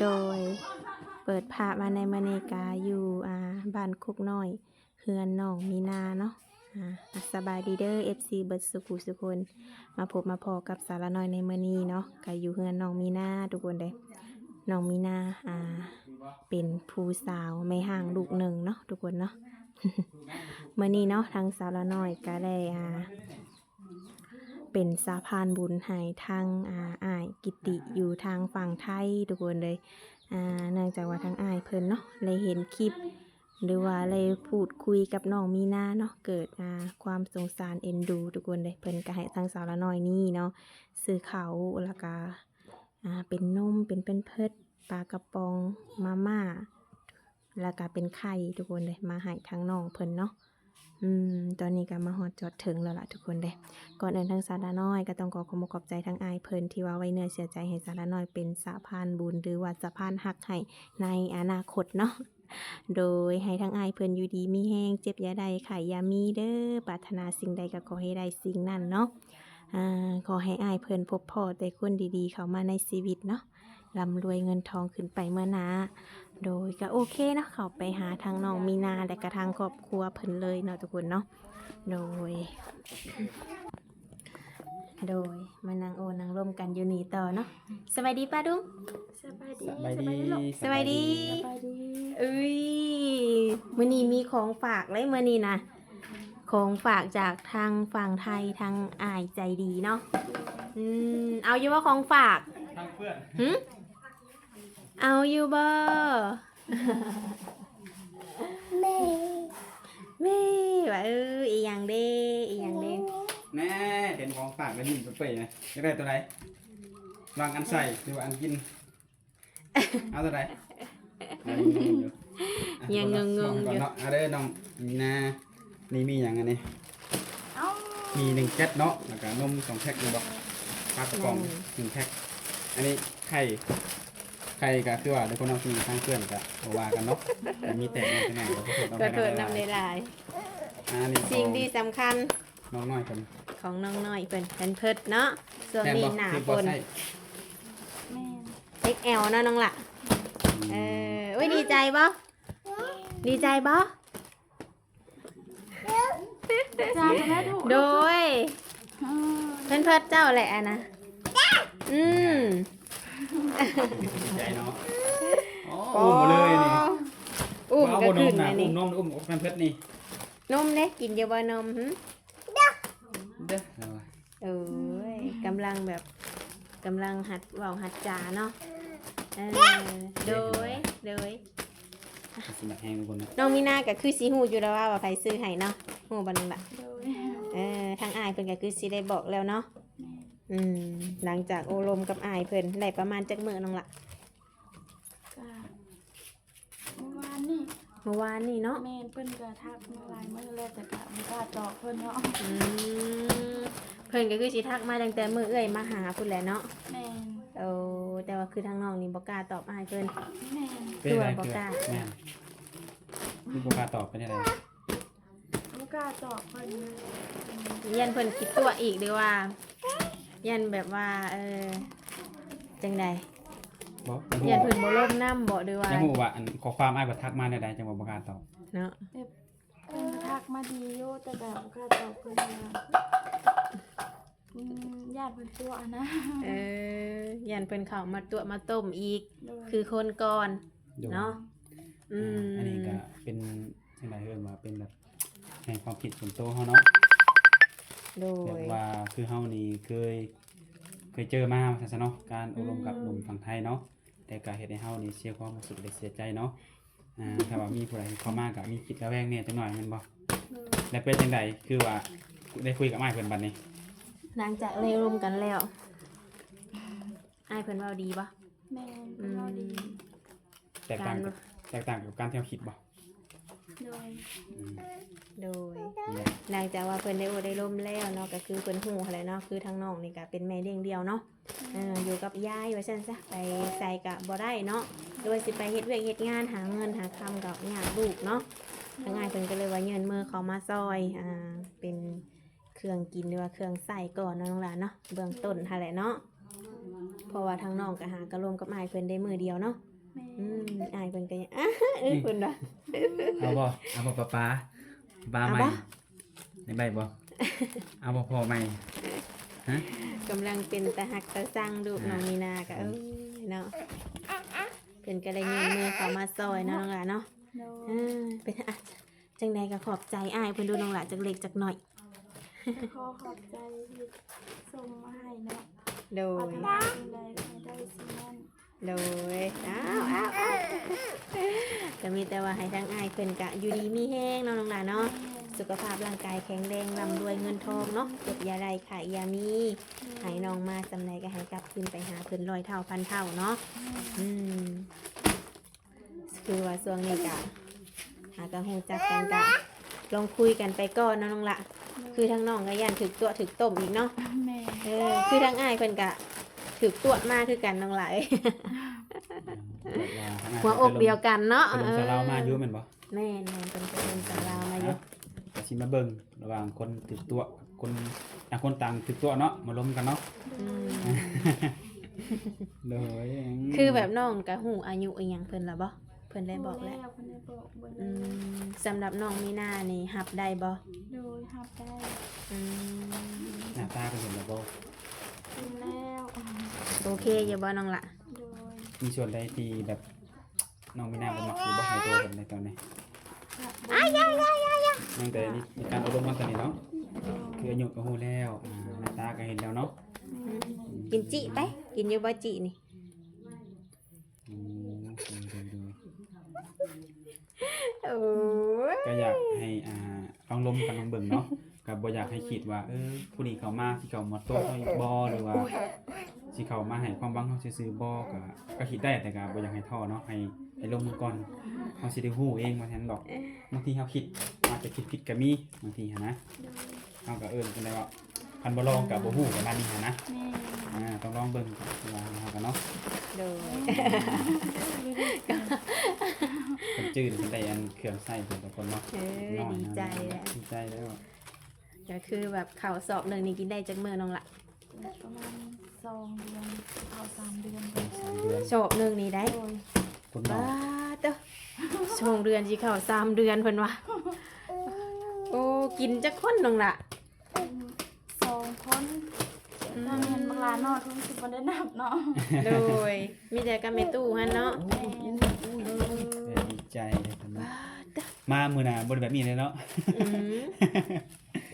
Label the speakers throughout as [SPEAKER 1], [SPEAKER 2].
[SPEAKER 1] โดยเปิดภาพมาในมณีกาอยู่อ่าบ้านคุกน้อยเฮือนน้องมีนาเนาะอ่าสบายดีเด้อ FC เบิร์ดสุขุสุคน มาพบมาพอกับสารน้อยในมณีเนาะก็อยู่เฮือนน้องมีนาทุกคนเด้น้องมีนาอ่าเป็นผู้สาวไม่ห่างลูกหนึ่งเนาะทุกคนเนาะมื่อนี้เนาะทางสาวน้อยก็ได้อ่า เป็นสะพานบุญให้ทางอ่าอ้ายกิติอยู่ทางฝั่งไทยทุกคนเลยอ่าเนื่องจากว่าทางอ้ายเพิ่นเนาะเลยเห็นคลิป หรือว่าเลยพูดคุยกับน้องมีนาเนาะเกิดอ่าความสงสารเอ็นดู ทุกคนเลยเพิ่นก็ให้ทางสาวละน้อยนี่เนาะซื้อเขาวแล้วก็อ่าเป็นนมเป็นเป็นเพิดปลากระป๋องมาม่าแล้วก็เป็นไข่ทุกคนเลยมาให้ทางน้องเพิ่นเนาะ อืมตอนนี้ก็มาฮอดจอดถึงแล้วล่ะทุกคนเด้ก่อนอื่นทางสาระน้อยก็ต้องขอขอบคุณขอบใจทั้งอายเพิ่นที่ว่าไว้เนื้อเสียใจให้สาระน้อยเป็นสะพานบุญหรือว่าสะพานหักให้ในอนาคตเนาะโดยให้ทั้งอายเพิ่นอยู่ดีมีแห้งเจ็บยาใดไขอยามีเด้อปรารถนาสิ่งใดก็ขอให้ได้สิ่งนั้นเนาะอ่าขอให้อายเพิ่นพบพ่อแต่คนดีๆ เข้ามาในชีวิตเนาะร่ำรวยเงินทองขึ้นไปเมื่อนา โดยก็โอเคเนาะเข้าไปหาทางน้องมีนาและก็ทางครอบครัวเพิ่นเลยเนาะทุกคนเนาะโดย โดยมานั่งโอนั่งร่วมกันอยู่นี่ต่อเนาะสบายดีป้าดุ้ง
[SPEAKER 2] สบายดี
[SPEAKER 3] สบายดี
[SPEAKER 2] ลูก
[SPEAKER 1] สบายดี
[SPEAKER 2] สบายดี
[SPEAKER 1] เอ้ยมื่อนี้มีของฝากเลยมื่อนี้นะของฝากจากทางฝั่งไทยทางอายใจดีเนาะอืมเอาอยู่ว่าของฝาก
[SPEAKER 3] ทางเพื่อน
[SPEAKER 1] หึ เอาอยู่บ่
[SPEAKER 2] แม่
[SPEAKER 1] แม่ว่าเอออีหยังเด้อีหยังเด้
[SPEAKER 3] แน่เห็นของฝากแล้วยิ้มเปื่อยๆนะจะได้ตัวไหนวางอันใส่หรือว่าอันกิน เอาตัวไหนอะยังงงอยู่
[SPEAKER 1] ยังงงๆอยู่
[SPEAKER 3] ก่อนเนาะเอาเด้อน้องมีนานี่มีอย่างอันนี้
[SPEAKER 2] เอ้า
[SPEAKER 3] มีหนึ่งแก๊สเนาะแล้วก็นมสองแพ็คหนึ่งบอกปลากระป๋องหนึ่งแพ็คอันนี้ไข่ ไข่ก็คือว่าเดี๋ยวคนเอากินทางเพื่อนก็เอาว่ากันเนาะแต่มีแต่ในขนาดเราก็
[SPEAKER 1] ก็
[SPEAKER 3] เกิ
[SPEAKER 1] เกิ
[SPEAKER 3] ด
[SPEAKER 1] ด
[SPEAKER 3] น้ำ
[SPEAKER 1] นำ
[SPEAKER 3] ใน
[SPEAKER 1] ในลาย
[SPEAKER 3] อันนี้
[SPEAKER 1] สิ่งที่สำคัญ
[SPEAKER 3] น้องน้อยคน
[SPEAKER 1] ของน้องน้อยเป็นเป็นเพิดเนาะส่วน
[SPEAKER 3] แม่
[SPEAKER 1] นี้
[SPEAKER 3] บอก
[SPEAKER 1] หนา
[SPEAKER 3] คือ
[SPEAKER 1] ฝ
[SPEAKER 3] บ่
[SPEAKER 1] น
[SPEAKER 3] ใช่
[SPEAKER 2] แม่
[SPEAKER 1] XL เนาะน้องละเอออุ้ยดีใจบ่ดีใจบ่
[SPEAKER 2] จ้าจะได้ถูก
[SPEAKER 1] โดย
[SPEAKER 2] อืม
[SPEAKER 1] เพิ่นเพิดเจ้าแหละอะนะอืม
[SPEAKER 3] ดี ใจเนาะโอ้อุ้มมาเลยนี่
[SPEAKER 1] อุ้ม
[SPEAKER 3] เอา
[SPEAKER 1] ก็
[SPEAKER 3] บนน
[SPEAKER 1] ขึ้
[SPEAKER 3] ม
[SPEAKER 1] น
[SPEAKER 3] นะ
[SPEAKER 1] นะ
[SPEAKER 3] อุ้
[SPEAKER 1] นี่
[SPEAKER 3] มนมอุ้มอกแพมเพิร์ดนี่
[SPEAKER 1] นมเด้กินเยาบ่นมหึ
[SPEAKER 3] เด้อเอาว่ะ
[SPEAKER 1] เอ้ยกำลังแบบกำลังหัดเว้าหัดจาเนาะเออโดยโดย
[SPEAKER 3] สมัครแห้งทุกคนนะ
[SPEAKER 1] น้องมีนาก็คือสิฮู้อยู่แล้วว่าว่าไผซื้อให้เนาะฮู้บ่นั่นล่ะ
[SPEAKER 2] โดย
[SPEAKER 1] เออทางอายเพิ่นก็คือสิได้บอกแล้วเนาะ อืมหลังจากโอลมกับอายเพิ่นได้ประมาณจักมื้อน้องละ
[SPEAKER 2] จ้าเมื่อวานนี่
[SPEAKER 1] เมื่อวานนี่เนาะ
[SPEAKER 2] แม่เพิ่นก็ทักมาหลายมื้อแล้วแต่ก็บ่กล้าตอบเพิ่นเนาะ
[SPEAKER 1] อืมเพิ่นก็คือสิทักมาตั้งแต่มื้อเอ้ยมาหาพุ่นแหละเนาะ
[SPEAKER 2] แม่
[SPEAKER 1] โอ้แต่ว่าคือทางน้องนี่บ่กล้าตอบอายเพิ่น
[SPEAKER 2] แม่
[SPEAKER 3] เป็นอะไร
[SPEAKER 1] ตัวบอก
[SPEAKER 3] คือ
[SPEAKER 1] กล้า
[SPEAKER 3] แม่นคือโบกล้าตอบเป็นอะไร
[SPEAKER 2] บ่กล้าตอบเพิ่นนะ
[SPEAKER 1] ยันเพิ่นคิดตัวอีกหรือว่า ยันแบบว่าเออจังใด
[SPEAKER 3] บอก
[SPEAKER 1] ยันเพิ่นบ่ล่มน้ำบ่หรือว่า
[SPEAKER 3] ยังหูว่าอันขอความอ้ายบัทักมาในใดจังหวะโบกล้าตอบ
[SPEAKER 1] เนาะ
[SPEAKER 2] เพิ่นทักมาดีอยู่แต่ก็บ่กล้าตอบเพิ่นว่าอืมญาติเพิ่นตัวนะ
[SPEAKER 1] เออยันเพิ่นเข้ามาตัวมาต้มอีก
[SPEAKER 2] โดย
[SPEAKER 1] คือคนก่อน
[SPEAKER 3] โดย
[SPEAKER 1] เนาะอืม
[SPEAKER 3] อันนี้ก็เป็นจังไดเอิ้นว่าเป็นแบบในความผิดส่วนตัวเฮาเนาะ
[SPEAKER 1] โด
[SPEAKER 3] แบบ
[SPEAKER 1] ย
[SPEAKER 3] ว่าคือเฮานี่เคย เคยเจอมาซั่นซะเนาะการอบรมกับหนุ่มฝั่งไทยเนาะแต่ก็เฮ็ดให้เฮานี่เสียความรู้สึกและเสียใจเนาะอ่าถ้าว่ามีผู้ใดเข้ามาก็มีคิดระแวงแหน่จังหน่อยแม่นบ่
[SPEAKER 2] โดย
[SPEAKER 3] แล้วเป็นจังไดคือว่าได้คุยกับอ้ายเพิ่นบัดนี้
[SPEAKER 1] หลังจากเลยรวมกันแล้วอายเพิ่นเว้าดีปะ
[SPEAKER 2] แม่เพิ่นเราดี
[SPEAKER 3] แตกต่างกับแตกต่างกับการที่เราคิดบ่
[SPEAKER 2] โดย
[SPEAKER 3] อืม
[SPEAKER 1] โดย
[SPEAKER 3] เนี่ย
[SPEAKER 1] หลังจากว่าเพิ่นได้โอได้ร่มแล้วเนาะก็คือเพิ่นฮู้หั่นแหละเนาะคือทางน้องนี่ก็เป็นแม่เลี้ยงเดียวเนาะเอออยู่กับยายว่าซั่นซะไปใส่ก็บ่ได้เนาะโดยสิไปเฮ็ดเวียกเฮ็ดงานหาเงินหาคำกับญาติลูกเนาะทางอ้ายเพิ่นก็เลยว่าเงินมือเขามาซอยอ่าเป็นเครื่องกินหรือว่าเครื่องใส่ก่อนเนาะน้องหลานเนาะเบื้องต้นหั่นแหละเนาะเพราะว่าทางน้องก็หากระลมกับอายเพิ่นได้มือเดียวเนาะ
[SPEAKER 2] แม่
[SPEAKER 1] อืมอายเพิ่นก็ยังอะเอ้ยเพิ่นว่า
[SPEAKER 3] เอาบ่เอาบ่ป้าป้าป้า
[SPEAKER 1] เอา
[SPEAKER 3] ใหม่
[SPEAKER 1] บ่
[SPEAKER 3] ในใบบ่เอาบ่พอใหม่ฮะ
[SPEAKER 1] กำลังเป็นตาหักตาสั่งลูกน้องมีนาก็เอ้ยเนาะเพิ่นก็ได้เงินมือเข้ามาซอยเนาะน้องหล่ะเนาะ
[SPEAKER 2] โด
[SPEAKER 1] เอยอเป็นอะจังใดก็ขอบใจอ้ายเพิ่นดูน้องหล่ะจักเล็กจักหน่อย
[SPEAKER 2] ขอขอบใจที่ส่งมาให้เนาะ
[SPEAKER 1] โด
[SPEAKER 2] ปราร
[SPEAKER 1] ย
[SPEAKER 2] ถนาสิ่งใดให้ได้สิ่งนั้น
[SPEAKER 1] โดยอ้าวอ้าวอ้าวก็มีแต่ว่าให้ทั้งอ้ายเพิ่นกะอยู่ดีมีแห้งเนาะน้องหล่ะเนาะสุขภาพร่างกายแข็งแรงร่ำรวยเงินทองเนาะเก็บยาใดขายยามีให้น้องมาจำไรก็ให้กลับคืนไปหาเพิ่นร้อยเท่าพันเท่าเนาะอืมคือว่าช่วงนี้กะหากระหูจักกันกะลองคุยกันไปก่อนเนาะน้องละคือทั้งน้องก็ยันถึกตัวถึกต้มอีกเนาะ
[SPEAKER 2] แม่
[SPEAKER 1] เออคือทั้งอ้ายเพิ่นกะ ถึกตัวมากคือกันน้องหลายหัวอกเดียวกันเนาะ
[SPEAKER 3] ไปลงสลาวมาอยู่แม่นบ่
[SPEAKER 1] แม่นแม่นเป็นคนสลาวมาอยู่
[SPEAKER 3] ก็สิมาเบิ่งระหว่างคนถึกตัวคนต่างคนต่างถึกตัวเนาะมาล้มกันเนาะเลย
[SPEAKER 1] คือแบบน้องกะหูอายุอีหยังเพิ่นละบ่เพิ่นได้บอกแล้วสำหรับน้องมีนานี่หับได้บ่
[SPEAKER 2] โดยรับได้
[SPEAKER 3] หน้าตาก็เห็นแล้วบ่
[SPEAKER 2] กินแล้ว
[SPEAKER 1] โอเคอยู่บ่น้องละ
[SPEAKER 2] โดย
[SPEAKER 3] มีส่วนใดที่แบบน้องมีหน้าบ่มักหรือบ่ให้ตัวกันในตอนนี้
[SPEAKER 2] อ้ายายายายา
[SPEAKER 3] ตั้งแต่นี้มีการอบรมกันตอนนี้เนาะคืออายุก็ฮู้แล้วอ่าหน้าตาก็เห็นแล้วเนาะ
[SPEAKER 1] กินจิไปกินอยู่บ่จินี่
[SPEAKER 3] อืมดูดู
[SPEAKER 1] โอ้ย
[SPEAKER 3] ก็อยากให้อ่าลองลมกันลองเบิ่งเนาะ ก็บ่อยากให้คิดว่าเออผู้นี้เข้ามาที่เขามาโต้เขาอีกบ่หรือว่าสิเข้ามาให้ความหวังเขาซื่อๆบ่ก็ก็คิดได้แต่ก็บ่อยากให้ท้อเนาะให้ให้ลมก่อนเขาสิได้ฮู้เองว่าแทนดอกบางทีเขาคิดอาจจะคิดผิดก็มีบางทีหันนะ
[SPEAKER 2] โดย
[SPEAKER 3] เขาก็เอิ้นกันได้ว่าคันบ่ลองก็บ่ฮู้กันนั่นนี่หันนะ
[SPEAKER 2] แม่
[SPEAKER 3] อ่าต้องลองเบิ่งก่อนว่าเฮากันเนาะ
[SPEAKER 1] โดย
[SPEAKER 3] เพิ่นจื้อเพิ่นได้อันเครื่องใช้เพิ่นทุกคนเนาะ
[SPEAKER 1] เออ
[SPEAKER 3] น้อย
[SPEAKER 1] ดี
[SPEAKER 3] นะ
[SPEAKER 1] ใจแหละ
[SPEAKER 3] ดีใจแล้ว
[SPEAKER 1] ก็คือแบบข้าวสอบหนึ่งนี่กินได้จักมื้อน้องละ
[SPEAKER 2] ประมาณสองเดือนเอาสามเดือน
[SPEAKER 3] สามเดือน
[SPEAKER 1] สอบหนึ่งนี่ได้
[SPEAKER 2] โดย
[SPEAKER 3] คุณน้อ
[SPEAKER 1] บ้างเด้อช่วงเดือนสิเข้าสามเดือนเพิ่นว่าโอ้กินจักคนน้องละ
[SPEAKER 2] เป็นสองคนตอนเห็นบางร้านเนาะทุ่งสิบวันได้นับเนาะ
[SPEAKER 1] โดยมีแต่กับแม่ตู้หั่นเนาะ
[SPEAKER 2] แม่
[SPEAKER 3] เออดีใจเลยครับมามื้อหน้าบ่ได้แบบนี้เลยเนาะ
[SPEAKER 1] อืม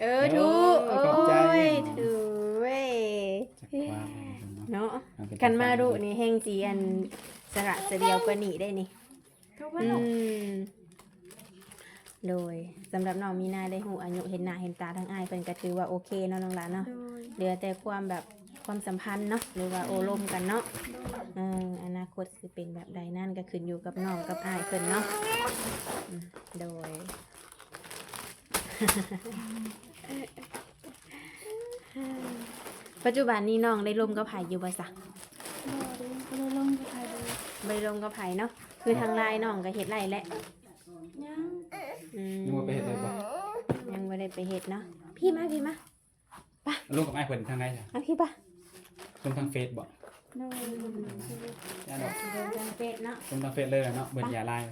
[SPEAKER 1] เออถูก
[SPEAKER 3] เอ
[SPEAKER 1] โอ้
[SPEAKER 3] อขอบใจ
[SPEAKER 1] ยถูกเว้ย
[SPEAKER 3] จักว่าเนาะ
[SPEAKER 1] เนาะ
[SPEAKER 3] เอเป็
[SPEAKER 1] กันมาดูนี่แห้งจีอันสระเสเดียวกว่านี่ได้นี่
[SPEAKER 2] ทุกวัน
[SPEAKER 1] อื
[SPEAKER 2] เนาะ
[SPEAKER 1] มโดยสำหรับน้องมีนาได้หูอายุเห็นหน้าเห็นตาทั้งอายเพิ่นก็ถือว่าโอเคเนาะน้องหลานเนาะ
[SPEAKER 2] โดย
[SPEAKER 1] เหลือแต่ความแบบความสัมพันธ์เนาะหรือว่าโอลมกันเนาะเอออนาคตสิเป็นแบบใดนั่นก็ขึ้นอยู่กับน้องกับอายเพิ่นเนาะอืมโดย ปัจจุบันนี้น้องได้ร่วมกับไผอยู่บ่ซะ
[SPEAKER 2] โดยก็เลยลงไปถ่ายดู
[SPEAKER 1] บ่ได้ร่วมกับไผเนาะคือทางไลน์น้องก็เฮ็ดไรแหละ
[SPEAKER 2] ยัง
[SPEAKER 1] อืม
[SPEAKER 3] นึกว่าไปเฮ็ดอะไรบ่
[SPEAKER 1] ยังบ่ได้ไปเฮ็ดเนาะพี่มาพี่มา
[SPEAKER 3] ลงกับอ้ายเพิ่นทางไหนจ้ะ
[SPEAKER 1] เอาพี่ปะ
[SPEAKER 3] ลงทางเฟซบ่
[SPEAKER 2] โดย
[SPEAKER 3] ย่าดอก
[SPEAKER 1] เดินทางเฟซเนาะ
[SPEAKER 3] ลงทางเฟซเลยแหละเนาะเบิ่นอย่าไลน์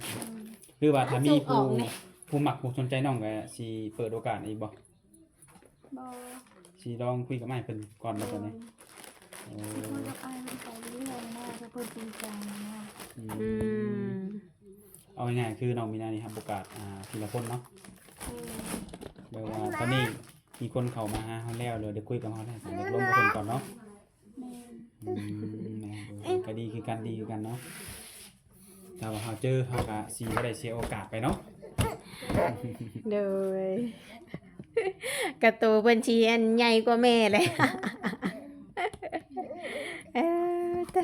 [SPEAKER 3] หรือว่าถ้ามี
[SPEAKER 1] ส่งอ
[SPEAKER 3] ผู้
[SPEAKER 1] อกนี่
[SPEAKER 3] ผู้มักผู้สนใจน้องก็สิเปิดโอกาสอีกบ่
[SPEAKER 2] บอ
[SPEAKER 3] สิลองคุยกับอ้ายเพิ่นก่อนบ่ตอนนี้โอ้
[SPEAKER 2] มันก็อายมันไปเรื่อยๆนะจะเปิดจริงจังนะ
[SPEAKER 3] อื
[SPEAKER 1] อื
[SPEAKER 3] ม
[SPEAKER 1] ม
[SPEAKER 3] เอาง่ายๆคือน้องมีนานี่ครับโอกาสอ่าทีละคนเนาะ
[SPEAKER 2] คือ
[SPEAKER 3] แบบว่าตอนนี้มีคนเข้ามาหาเฮาแล้วเลยเดี๋ยวคุยกับเฮาได้สำหรับลงกับเพิ่นก่อนเนาะ
[SPEAKER 2] แม่
[SPEAKER 3] อืมแม่นเออก็ดีคือกันดีคือกันเนาะถ้าว่าเฮาเจอเฮาก็สิบ่ได้เสียโอกาสไปเนาะ
[SPEAKER 1] โดย กระตูบัญชีอันใหญ่กว่าแม่เลยเออแต่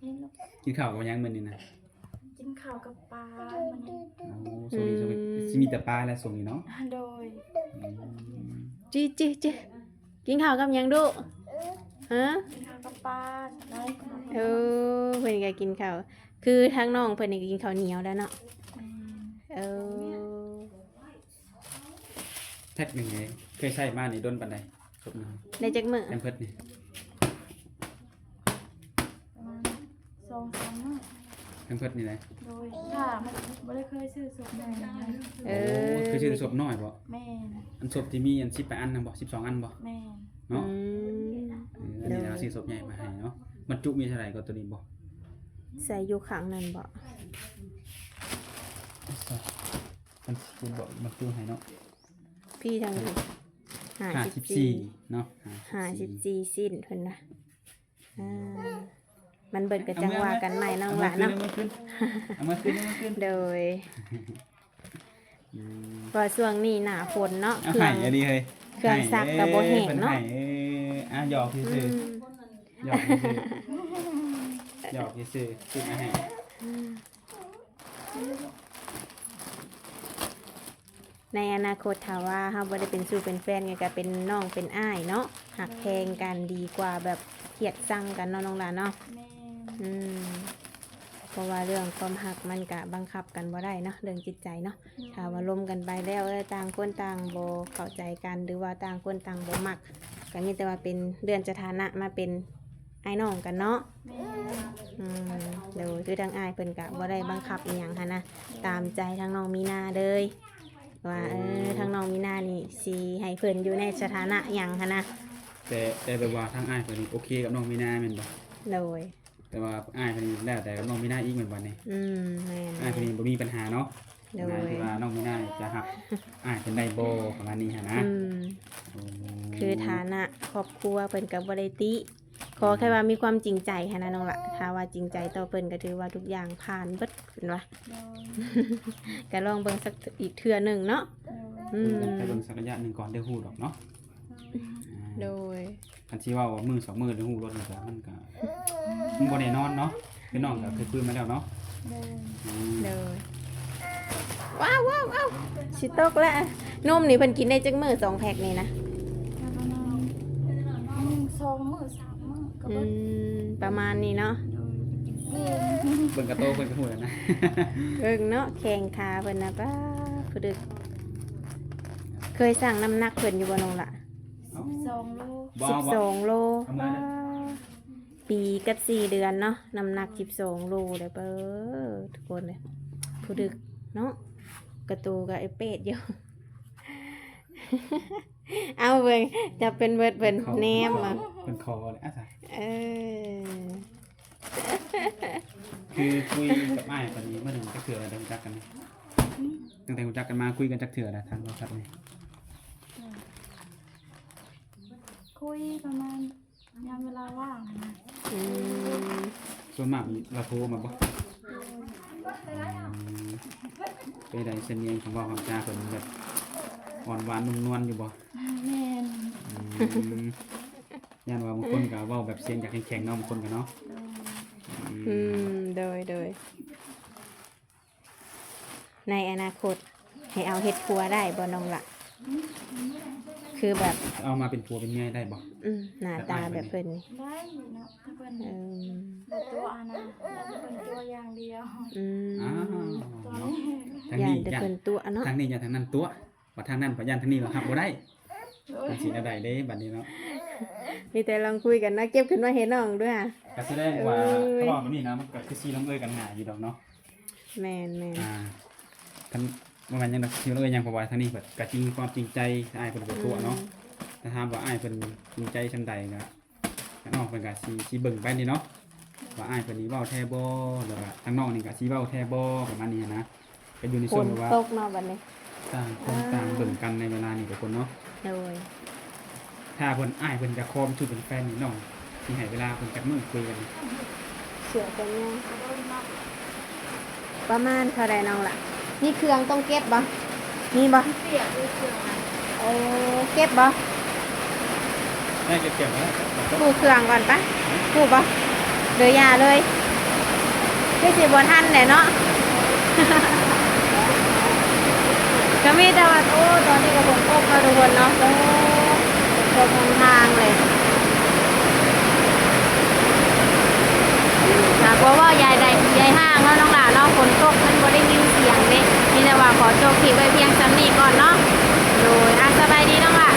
[SPEAKER 2] เห็นลูก
[SPEAKER 3] กินข้าวกับหยังมื้อนี้นะ
[SPEAKER 2] กินข้าวกับปลามันนี่
[SPEAKER 3] โอ้สวัสดีสวัสดีสิมีแต่ปลาและส่งนี่เนาะ
[SPEAKER 2] โดย
[SPEAKER 3] อืม
[SPEAKER 1] จีจีจีกินข้าวกับหยังดูฮะ
[SPEAKER 2] กินข้าวกับปลาได้
[SPEAKER 1] เออเพิ่นก็กินข้าว คือทางน้องเพิ่นนี่ก็กินข้าวเหนียวแล้วเนาะ เออ
[SPEAKER 3] แท็กหนึ่งไงเคยใช้มานี่ดนปันใดจบนะ
[SPEAKER 1] ในจักมือ
[SPEAKER 3] แอมเพิร์ดนี่
[SPEAKER 2] ประมงสามมื้อ
[SPEAKER 3] แอเพิร์ดนี่นะ
[SPEAKER 2] โดยมันบ่ไเคยซื้อสดเลยน
[SPEAKER 1] เอ
[SPEAKER 3] โอ้คือชื่อศพน้อยบ่
[SPEAKER 2] แม่
[SPEAKER 3] อันศพที่มีอันสิบแปดอันนัะบ่สิบสองอันบ่
[SPEAKER 2] แม่
[SPEAKER 3] เนาะอื
[SPEAKER 1] ม
[SPEAKER 3] เอออันนี้นะสี่ศพใหญ่มาให้เนาะมัรจุมีเท่าไหร่ก็ตัวนี้บ่
[SPEAKER 1] ใส่อยู่ขังนั่นบ่
[SPEAKER 3] มันคุณบอมัรจุให้เนาะ
[SPEAKER 1] พี่ทางนี้ห้าสิบ
[SPEAKER 3] 54
[SPEAKER 1] สี่
[SPEAKER 3] เนาะ
[SPEAKER 1] ห้าสิบสี่สิ้นเพิ่นนะอ่ามันเบิดกระจังว่ากันใหม่น้องหลานเนาะ
[SPEAKER 3] เอามาขึ้นเอามาขึ้นเอามาขึ้น
[SPEAKER 1] โดย
[SPEAKER 3] อืม
[SPEAKER 1] ว่าช่วงนี้หน้าฝนเนาะ
[SPEAKER 3] เอา
[SPEAKER 1] เครื่
[SPEAKER 3] ให้
[SPEAKER 1] อง
[SPEAKER 3] อันนี้เฮ้ย
[SPEAKER 1] เครื่องซักกับบ่แห้งเนาะ
[SPEAKER 3] ให้เอ้ยอะหยอก
[SPEAKER 1] อื
[SPEAKER 3] ซื่อ
[SPEAKER 1] ม
[SPEAKER 3] ๆหยอกซื่อๆหยอกซื่อๆคิดมาให้
[SPEAKER 1] ในอนาคตถ้าว่าเฮาบ่ได้เป็นสู่เป็นแฟนกันก็เป็นน้องเป็นอ้ายเนาะหักแพงกันดีกว่าแบบเกลียดสั่งกันเนาะน้องหลานเนาะ
[SPEAKER 2] แม่น
[SPEAKER 1] อืมเพราะว่าเรื่องความหักมันกะบังคับกันบ่ได้เนาะเรื่องจิตใจเนาะถ้าว่าลมกันไปแล้วเออต่างคนต่างบ่เข้าใจกันหรือว่าต่างคนต่างบ่มักก็มีแต่ว่าเป็นเดือนสถานะมาเป็นไอ้น้องกันเนาะ
[SPEAKER 2] แม่น
[SPEAKER 1] อืมเดี๋ยวคือทางอ้ายเพิ่นกะบ่ได้บังคับอีหยังหันนะตามใจทางน้องมีนาเลย ว่าเออทางน้องมีนานี่สิให้เพิ่นอยู่ในสถานะหยังหันนะ
[SPEAKER 3] แต่แต่แบบว่าทางอ้ายเพิ่นนี่โอเคกับน้องมีนาแม่นบ่
[SPEAKER 1] โดย
[SPEAKER 3] แต่ว่าอ้ายเพิ่นนี่แล้วแต่กับน้องมีนาอีกแม่นบ่เนี่ย
[SPEAKER 1] อืมแม่น
[SPEAKER 3] อ้ายเพิ่นนี่บ่มีปัญหาเนาะ
[SPEAKER 1] โด
[SPEAKER 3] ปัญหายที่ว่าน้องมีนานี่จะหักอ้ายเพิ่นได้บ่ประมาณนี้หันนะ
[SPEAKER 1] อืม
[SPEAKER 3] โอ้
[SPEAKER 1] คือฐานะครอบครัวเพิ่นกับบริติ ขอแค่ว่ามีความจริงใจแค่นั้นน้องละถ้าว่าจริงใจต่อเพิ่นก็ถือว่าทุกอย่างผ่านเบิดเห็นว่า
[SPEAKER 2] โดย
[SPEAKER 1] ก็ลองเบิ่งสักอีกเทื่อหนึ่งเนาะ
[SPEAKER 2] โดย
[SPEAKER 1] อื
[SPEAKER 3] คุย
[SPEAKER 1] ม
[SPEAKER 3] กันไปเบิ่งสักระยะหนึงก่อนได้ฮู้ดอกเนาะ
[SPEAKER 1] โดย
[SPEAKER 3] คันที่ว่าว่ามือสองมือได้ฮู้รถมันก็มันก็มันบ่แน่นอนเนาะคือน้องก็เคยคุยมาแล้วเนาะ
[SPEAKER 2] โดย
[SPEAKER 3] อืม
[SPEAKER 1] โดยว้าวว้าวว้าวชิตกแล้วนมนี่เพิ่นกินได้จักมื้อสองแพ็คนี่นะ
[SPEAKER 2] แล้วก็นอนหนึ่งสองมื้อสามมื้อก็
[SPEAKER 1] อื
[SPEAKER 2] เบิด
[SPEAKER 1] ม ประมาณนี้เนาะ
[SPEAKER 2] โดยกินเก่ง
[SPEAKER 3] เบิ่งกระโตเพิ่นก็ฮู้แล้วนะ
[SPEAKER 1] เบิ่งเนาะแข่งขาเพิ่นนะป้าผู้ดึก เคยสั่งน้ำหนักเพิ่นอยู่บ่น้องละ
[SPEAKER 2] สองโล
[SPEAKER 3] บ่
[SPEAKER 1] สิบ
[SPEAKER 3] บ่
[SPEAKER 1] สองโล
[SPEAKER 3] เอามาเลย
[SPEAKER 1] ปีกับสี่เดือนเนาะน้ำหนักสิบสองโลเลยเบ้อทุกคนเลยผู้ดึกเนาะกระตูกับไอเป็ดอยู่ เอาเบิ่งจะเป็นเบิดเบิ่นแนมอะ
[SPEAKER 3] เพิ่นคอเลยอะจ้ะ
[SPEAKER 1] เออ
[SPEAKER 3] คือคุยกับอ้ายคนนี้เมื่อหนึ่งจักเถื่อได้รู้จักกันไหมตั้งแต่รู้จักกันมาคุยกันจักเถื่อนะทางโทรศัพท์นี่
[SPEAKER 2] คุยประมาณยามเวลาว่างนะ
[SPEAKER 1] อืม
[SPEAKER 3] ส่วนมากเราโทรมาบ่อืมไปได้เสนียงของเว่าของจ้าเพิ่นแบบ อ่อนหวานนุ่มนวลอยู่บ่
[SPEAKER 2] แม่น
[SPEAKER 3] อืมย่านว่าบางคนก็เว้าแบบเสียงอยากแข็งๆเนาะบางคนก็เนาะ
[SPEAKER 2] โดย
[SPEAKER 3] อื
[SPEAKER 1] อื
[SPEAKER 3] ม
[SPEAKER 1] มโดยโดยในอนาคต ให้เอาเฮ็ดครัวได้บ่น้องละคือแบบ
[SPEAKER 3] เอามาเป็นผัวเป็นเมียได้บ่
[SPEAKER 1] อืมหน้าตาแบบเพิ่นนี่
[SPEAKER 2] ได้อยู่เนาะถ้าเพิ่น
[SPEAKER 1] เออ
[SPEAKER 2] บ่ตัวอานะแล้วเพิ่นตัวอย่างเดียว
[SPEAKER 1] อืม
[SPEAKER 3] อ้าว
[SPEAKER 2] ตัว
[SPEAKER 3] เนาะ
[SPEAKER 2] นี้
[SPEAKER 3] ทาง
[SPEAKER 1] ย่าน
[SPEAKER 3] นี้
[SPEAKER 1] แต่
[SPEAKER 3] ย่าน
[SPEAKER 1] เพิ่นตัวเนาะ
[SPEAKER 3] ทางนี้ย่านทางนั้นตัว ว่าทางนั้นพยานทางนี้ว่าหักบ่ได้มันสิได้เด้บัดนี้เนาะ
[SPEAKER 1] มีแต่ลองคุยกันนะเก็บขึ้นมาเห็นน้องด้วยอะ
[SPEAKER 3] ก็แสดงว่า
[SPEAKER 1] เอ้ย
[SPEAKER 3] ถ้าบอกแบบนี้นะมันก็คือซีน้องเอ้ยกันหนาอยู่ดอกเนาะ
[SPEAKER 1] แมนแมน
[SPEAKER 3] อ่าท่านว่ามันยังดอกซีน้องเอ้ยยังเพราะว่าทางนี้แบบก็จริงความจริงใจอ้ายเพิ่นเป็นตัวเนาะแต่ถามว่าอ้ายเพิ่นจริงใจชำใดก็ทางนอกเพิ่นก็สิสิเบิ่งไปนี่เนาะว่าอ้ายเพิ่นนี่เว้าแท้บ่แล้วก็ทางนอกนี่ก็สิเว้าแท้บ่ประมาณนี้นะก็อยู่ใน
[SPEAKER 1] ฝ
[SPEAKER 3] ส่วน
[SPEAKER 1] น
[SPEAKER 3] แบบว่า
[SPEAKER 1] ตกเนาะบัดนี้
[SPEAKER 3] ต่างคนต่างเบิ่งกันในเวลานี้ทุกคนเนาะ
[SPEAKER 1] โดย
[SPEAKER 3] ถ้าเพิ่นอ้ายเพิ่นจะคอมชุดเป็นแฟนนี่น้องสิให้เวลาเพิ่นจักมื้อคุยกันนี่
[SPEAKER 1] เสือกันยัง
[SPEAKER 2] โดนเนาะ
[SPEAKER 1] ประมาณเท่าไรน้องล่ะ นี่เครื่องต้องเก็บบ่นี่บ่
[SPEAKER 2] เปียกด้วยเชียวนะ
[SPEAKER 1] โอ้เก็บบ่
[SPEAKER 3] ได้เก็บๆแล้วแล้วก็
[SPEAKER 1] ปูเครื่องก่อนปะปูบ่เดือยาเลยคือสิบ่ทันแหละเนาะ ก็มีแต่ว่าโอ้ตอนนี้ก็ฝนตกมาทุกคนเนาะโอ้ตกทางทางเลยหากว่าว่ายายใดยายห้างแล้วน้องหลานเนาะฝนตกมันบ่ได้ยินเสียงเด้นี่แต่ว่าขอโจคลิปไว้เพียงซ้ำนี้ก่อนเนาะโดยอะสบายดีน้องหลาน